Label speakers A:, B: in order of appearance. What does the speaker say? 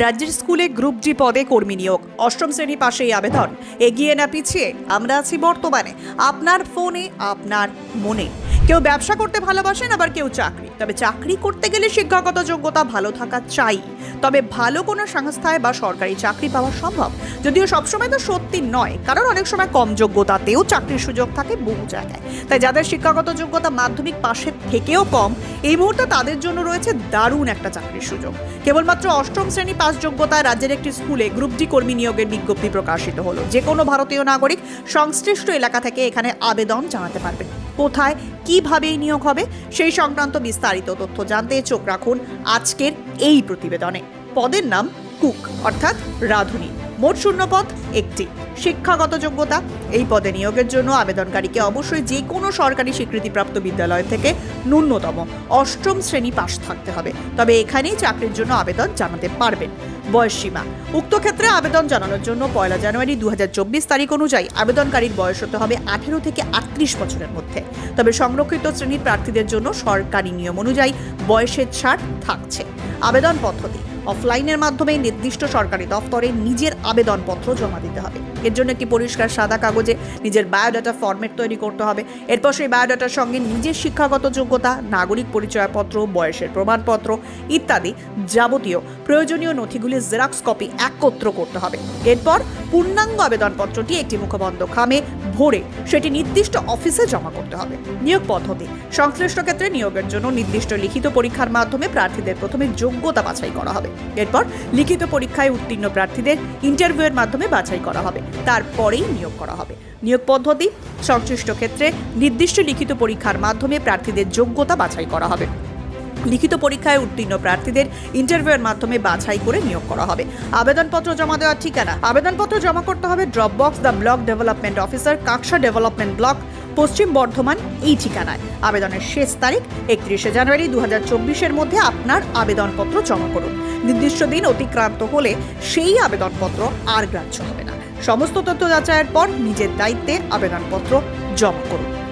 A: রাজ্যের স্কুলে group D পদে কর্মী নিয়োগ। অষ্টম শ্রেণি পাশেই আবেদন। এগিয়ে না পিছিয়ে আমরা আছি বর্তমানে। আপনার ফোনে, আপনার মনে। কেউ ব্যবসা করতে ভালোবাসেন, আবার কেউ চাকরি। তবে চাকরি করতে গেলে শিক্ষাগত যোগ্যতা ভালো থাকা চাই। তবে ভালো কোনো সংস্থায় বা সরকারি চাকরি পাওয়া সম্ভব, যদিও সবসময় তো সত্যি নয়। কারণ অনেক সময় কম যোগ্যতাতেও চাকরির সুযোগ থাকে বহু জায়গায়। তাই যাদের শিক্ষাগত যোগ্যতা মাধ্যমিক পাশের থেকেও কম, এই মুহূর্তে তাদের জন্য রয়েছে দারুণ একটা চাকরির সুযোগ। কেবলমাত্র অষ্টম শ্রেণি পাস যোগ্যতায় রাজ্যের একটি স্কুলে গ্রুপ ডি কর্মী নিয়োগের বিজ্ঞপ্তি প্রকাশিত হলো। যে কোনো ভারতীয় নাগরিক সংশ্লিষ্ট এলাকা থেকে এখানে আবেদন জানাতে পারবেন। কোথায় কীভাবে নিয়োগ হবে সেই সংক্রান্ত বিস্তারিত তথ্য জানতে চোখ রাখুন আজকের এই প্রতিবেদনে। পদের নাম কুক, অর্থাৎ রাঁধুনি। মোট শূন্য পদ একটি। শিক্ষাগত যোগ্যতা, এই পদে নিয়োগের জন্য আবেদনকারীকে অবশ্যই যে কোনো সরকারি স্বীকৃতিপ্রাপ্ত বিদ্যালয় থেকে ন্যূনতম অষ্টম শ্রেণি পাশ থাকতে হবে। তবে এখানেই চাকরির জন্য আবেদন জানাতে পারবেন। বয়সসীমা উক্ত ক্ষেত্রে আবেদন জানানোর জন্য পয়লা জানুয়ারি দু হাজার চব্বিশ তারিখ অনুযায়ী আবেদনকারীর বয়স হতে হবে আঠেরো থেকে আটত্রিশ বছরের মধ্যে। তবে সংরক্ষিত শ্রেণির প্রার্থীদের জন্য সরকারি নিয়ম অনুযায়ী বয়সের ছাড় থাকছে। আবেদন পদ্ধতি। অফলাইনের মাধ্যমে নির্দিষ্ট সরকারি দফতরে নিজের আবেদনপত্র জমা দিতে হবে। এর জন্য একটি পরিষ্কার সাদা কাগজে নিজের বায়োডাটা ফরম্যাট তৈরি করতে হবে। এরপর সেই বায়োডাটার সঙ্গে নিজের শিক্ষাগত যোগ্যতা, নাগরিক পরিচয়পত্র, বয়সের প্রমাণপত্র ইত্যাদি যাবতীয় প্রয়োজনীয় নথিগুলি জেরক্স কপি একত্র করতে হবে। এরপর পূর্ণাঙ্গ আবেদনপত্রটি একটি মুখবন্ধ খামে ভরে সেটি নির্দিষ্ট অফিসে জমা করতে হবে। নিয়োগ পদ্ধতি। সংশ্লিষ্ট ক্ষেত্রে নিয়োগের জন্য নির্দিষ্ট লিখিত পরীক্ষার মাধ্যমে প্রার্থীদের প্রথমে যোগ্যতা বাছাই করা হবে। এরপর লিখিত পরীক্ষায় উত্তীর্ণ প্রার্থীদের ইন্টারভিউয়ের মাধ্যমে বাছাই করা হবে। তারপরেই নিয়োগ করা হবে। নিয়োগ পদ্ধতি। সংশ্লিষ্ট ক্ষেত্রে নির্দিষ্ট লিখিত পরীক্ষার মাধ্যমে প্রার্থীদের যোগ্যতা বাছাই করা হবে। লিখিত পরীক্ষায় উত্তীর্ণ প্রার্থীদের ইন্টারভিউয়ের মাধ্যমে বাছাই করে নিয়োগ করা হবে। আবেদনপত্র জমা দেওয়ার ঠিকানা? আবেদনপত্র জমা করতে হবে drop box the block development officer Kaksa development block Paschim Bardhaman, এই ঠিকানায়। আবেদনের শেষ তারিখ একত্রিশে জানুয়ারি দু হাজার মধ্যে আপনার আবেদনপত্র জমা করুন। নির্দিষ্ট দিন অতিক্রান্ত হলে সেই আবেদনপত্র আর গ্রাহ্য হবে না। সমস্ত তথ্য যাচাইয়ের পর নিজের দায়িত্বে আবেদনপত্র জমা করুন।